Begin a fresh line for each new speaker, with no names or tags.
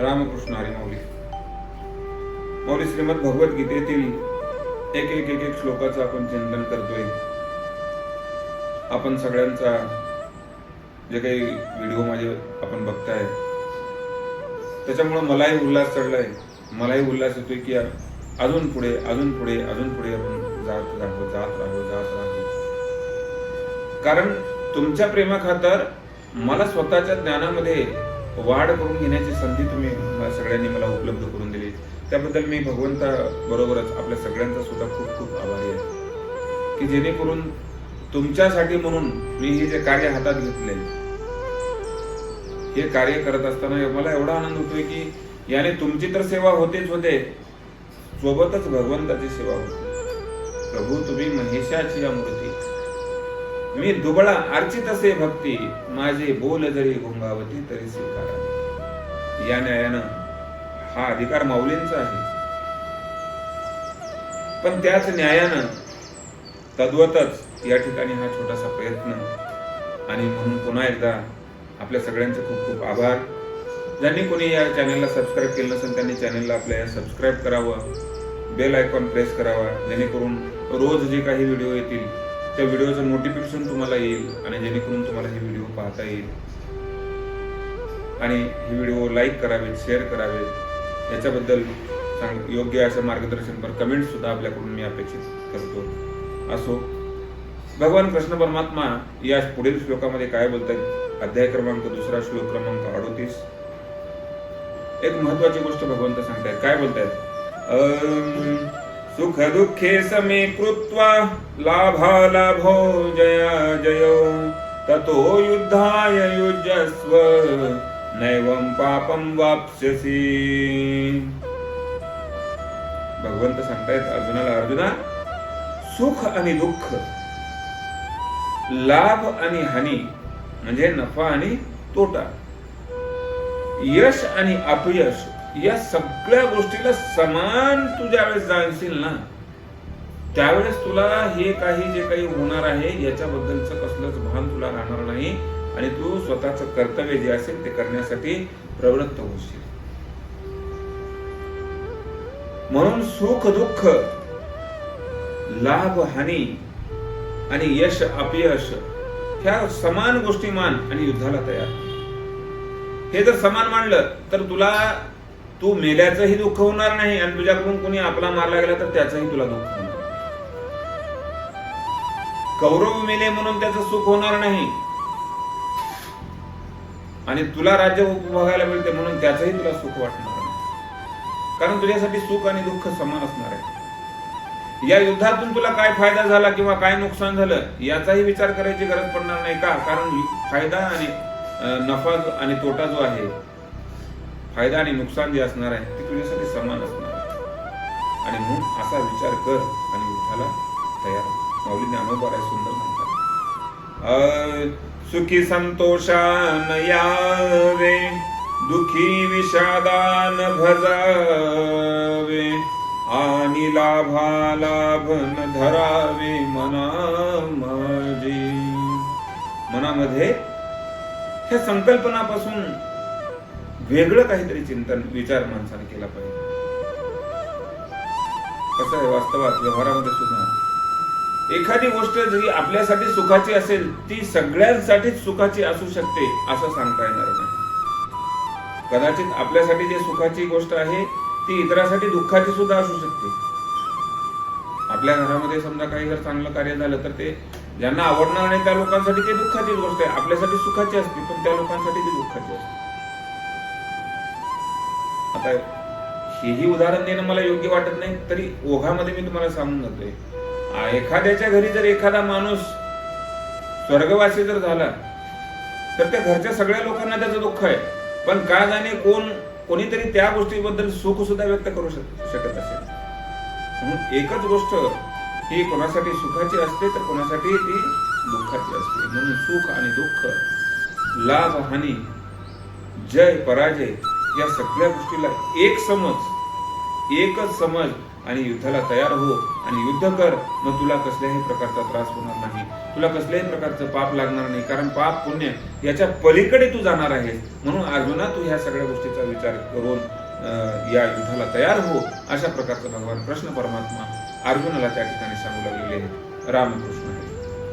रामकृष्ण हरी मौली माऊली श्रीमद भगवद्गीतेतील एक एक एक एक श्लोकाचं आपण चिंतन करतोय. आपण सगळ्यांचा जे काही व्हिडिओ माझे आपण बघताय त्याच्यामुळं मलाही उल्हास चढलाय. मलाही उल्हास येतोय की अजून पुढे अजून पुढे अजून पुढे आपण जात राहू जात राहू जात राहू. कारण तुमच्या प्रेमाखातर मला स्वतःच्या ज्ञानामध्ये वाढ करून घेण्याची संधी तुम्ही सगळ्यांनी मला उपलब्ध करून दिली. त्याबद्दल मी भगवंता बरोबरच आपल्या सगळ्यांचा सुद्धा खूप खूप आभारी आहे. की जेणेकरून तुमच्यासाठी म्हणून मी हे जे कार्य हातात घेतले हे कार्य करत असताना मला एवढा आनंद होतोय की याने तुमची तर सेवा होतेच होते सोबतच भगवंताची सेवा होते. प्रभू तुम्ही महेशाची या मूर्ती मी दुबळा अर्चित असे भक्ती माझे बोल जरी गुंगावती तरी स्वीकारा. या न्यायानं हा अधिकार माऊलींचा आहे. पण त्याच न्यायानं तद्वतच या ठिकाणी हा छोटासा प्रयत्न आणि म्हणून पुन्हा एकदा आपल्या सगळ्यांचे खूप खूप आभार. ज्यांनी कोणी या चॅनलला सबस्क्राईब केलं नसेल त्यांनी चॅनलला आपल्या सबस्क्राईब करावं बेल आयकॉन प्रेस करावा जेणेकरून रोज जे काही व्हिडिओ येतील त्या व्हिडिओचं नोटिफिकेशन तुम्हाला येईल आणि जेणेकरून तुम्हाला हे व्हिडिओ पाहता येईल. आणि हे व्हिडिओ लाईक करावेत शेअर करावेत. याच्याबद्दल सांग योग्य असं मार्गदर्शनपर कमेंट सुद्धा आपल्याकडून मी अपेक्षित करतो. असो भगवान कृष्ण परमात्मा या पुढील श्लोकामध्ये काय बोलतात अध्याय क्रमांक दुसरा श्लोक क्रमांक अडोतीस. एक महत्वाची गोष्ट भगवंत सांगतायत. काय बोलतायत? सुख दुःखे समे कृत्वा लाभा लाभो जया जयो। ततो युद्धाय युजस्व नैवं पापं वाप्स्यसि। भगवंत सांगतायत अर्जुनाला अर्जुना सुख आणि दुःख लाभ आणि हानी म्हणजे नफा आणि तोटा यश आणि अपयश या सगळ्या गोष्टीला समान तू ज्यावेळेस जाणशील ना त्यावेळेस तुला हे काही जे काही होणार आहे याच्याबद्दलचं कसलंच भान तुला राहणार नाही आणि तू स्वतःच कर्तव्य जे असेल ते करण्यासाठी प्रवृत्त होशील. म्हणून सुख दुःख लाभ हानी आणि यश अपयश ह्या समान गोष्टी मान आणि युद्धाला तयार हे जर समान मानलं तर तुला तू मेल्याचंही दुःख होणार नाही आणि तुझ्याकडून कोणी आपला मारला गेला तर त्याचंही तुला दुःख होणार कौरव मेले म्हणून त्याचं सुख होणार नाही. आणि तुला राज्य उपभोगायला मिळते म्हणून त्याचंही तुला सुख वाटणार नाही. कारण तुझ्यासाठी सुख आणि दुःख समान असणार आहे. या युद्धातून तुला काय फायदा झाला किंवा काय नुकसान झालं याचाही विचार करायची गरज पडणार नाही का? कारण फायदा आणि नफा जो- आणि तोटा जो आहे फायदा आणि नुकसान जे असणार आहे ते तुझ्यासाठी समान असणार. आहे आणि म्हणून असा विचार कर आणि युद्धाला तयार हो. माऊली ज्ञानोबा आहे सुंदर म्हणतात सुखी संतोषान यावे दुखी विषादान भजावे आणि लाभा लाभन धरावे मना माझी मनामध्ये ह्या संकल्पनापासून वेगळं काहीतरी चिंतन विचार माणसाने केला पाहिजे. कसं आहे वास्तवात व्यवहारामध्ये सुद्धा एखादी गोष्ट जरी आपल्यासाठी सुखाची असेल ती सगळ्यांसाठीच सुखाची असू शकते असं सांगता येणार नाही. कदाचित आपल्यासाठी जे सुखाची गोष्ट आहे ती इतरांसाठी दुःखाची सुद्धा असू शकते. आपल्या घरामध्ये समजा काही जर चांगलं कार्य झालं तर ते ज्यांना आवडणार नाही त्या लोकांसाठी ते दुःखाची गोष्ट आहे. आपल्यासाठी सुखाची असते पण त्या लोकांसाठी ती दुःखाची असते. आता हेही उदाहरण देणं मला योग्य वाटत नाही तरी ओघामध्ये मी तुम्हाला सांगून जातोय. एखाद्याच्या घरी जर एखादा माणूस स्वर्गवासी जर झाला तर त्या घरच्या सगळ्या लोकांना त्याचं दुःख आहे. पण का जाणे कोण कोणीतरी त्या गोष्टीबद्दल सुख सुद्धा व्यक्त करू शक- शकत असेल. म्हणून एकच गोष्ट ही कोणासाठी सुखाची असते तर कोणासाठी ती दुःखाची असते. म्हणून सुख आणि दुःख लाभ हानी जय पराजय या सगळ्या गोष्टीला एक समज एकच समज आणि युद्धाला तयार हो आणि युद्ध कर. मग तुला कसल्याही प्रकारचा त्रास होणार नाही. तुला कसल्याही प्रकारचं पाप लागणार नाही. कारण पाप पुण्य याच्या पलीकडे तू जाणार आहेस. म्हणून अर्जुना तू ह्या सगळ्या गोष्टीचा विचार करून अं, या युद्धाला तयार हो अशा प्रकारचं भगवान कृष्ण परमात्मा अर्जुनाला त्या ठिकाणी सांगू लागलेले आहेत. रामकृष्ण